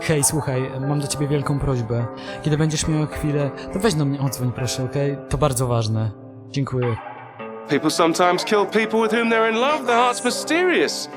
Hej, słuchaj, mam do ciebie wielką prośbę. Kiedy będziesz miał chwilę, to weź do mnie odzwoń proszę, okej? To bardzo ważne. Dziękuję. People sometimes kill people with whom they're in love. The heart's mysterious.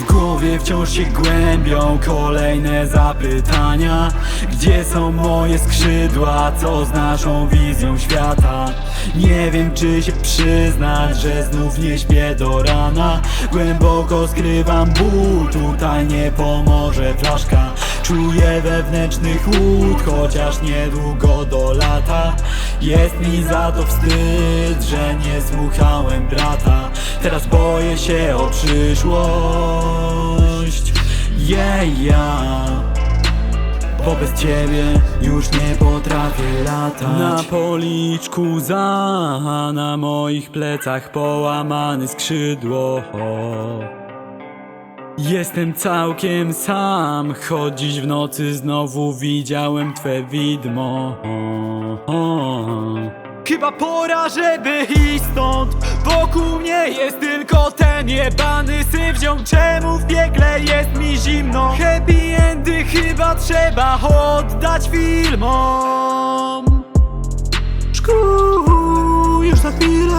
W głowie wciąż się głębią kolejne zapytania. Gdzie są moje skrzydła, co z naszą wizją świata? Nie wiem czy się przyznać, że znów nie śpię do rana. Głęboko skrywam ból, tutaj nie pomoże flaszka Czuję wewnętrzny chłód, chociaż niedługo do lata. Jest mi za to wstyd, że nie słuchałem brata. Teraz boję się o przyszłość. Yeah, yeah bo bez ciebie już nie potrafię latać. Na policzku za, na moich plecach połamane skrzydło Jestem całkiem sam, choć dziś w nocy znowu widziałem twe widmo. Chyba pora, żeby iść stąd. Wokół mnie jest tylko ten jebany syfzią Czemu w piekle jest mi zimno? Happy endy chyba trzeba oddać filmom. Szkół, już za chwilę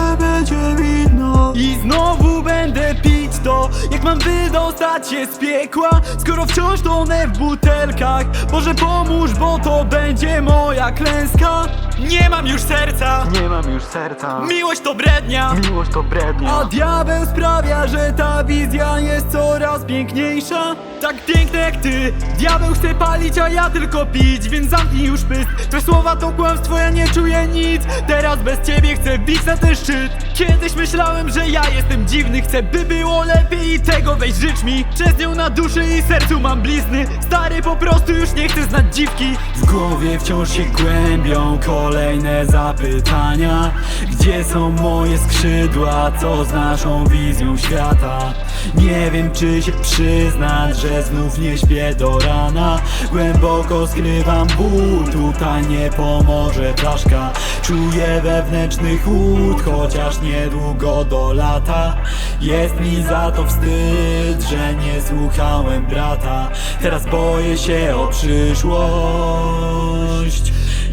Jak mam wydostać się z piekła? Skoro wciąż tonę w butelkach. Boże pomóż, bo to będzie moja klęska. Nie mam już serca. Nie mam już serca. Miłość to brednia. Miłość to brednia. A diabeł sprawia, że ta wizja jest coraz piękniejsza. Tak piękna jak ty. Diabeł chce palić, a ja tylko pić Więc zamknij już pysk. Te słowa to kłamstwo, ja nie czuję nic. Teraz bez ciebie chcę bić na ten szczyt. Kiedyś myślałem, że ja jestem dziwny. Chcę by było lepiej i tego weź życz mi. Przez nią na duszy i sercu mam blizny. Stary po prostu już nie chcę znać dziwki. W głowie wciąż się głębią kolejne zapytania. Gdzie są moje skrzydła, co z naszą wizją świata Nie wiem czy się przyznać, że znów nie śpię do rana. Głęboko skrywam ból, tutaj nie pomoże flaszka. Czuję wewnętrzny chłód, chociaż niedługo do lata. Jest mi za to wstyd, że nie słuchałem brata. Teraz boję się o przyszłość.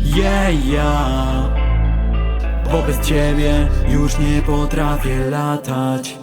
Yeah, yeah. Bo bez ciebie już nie potrafię latać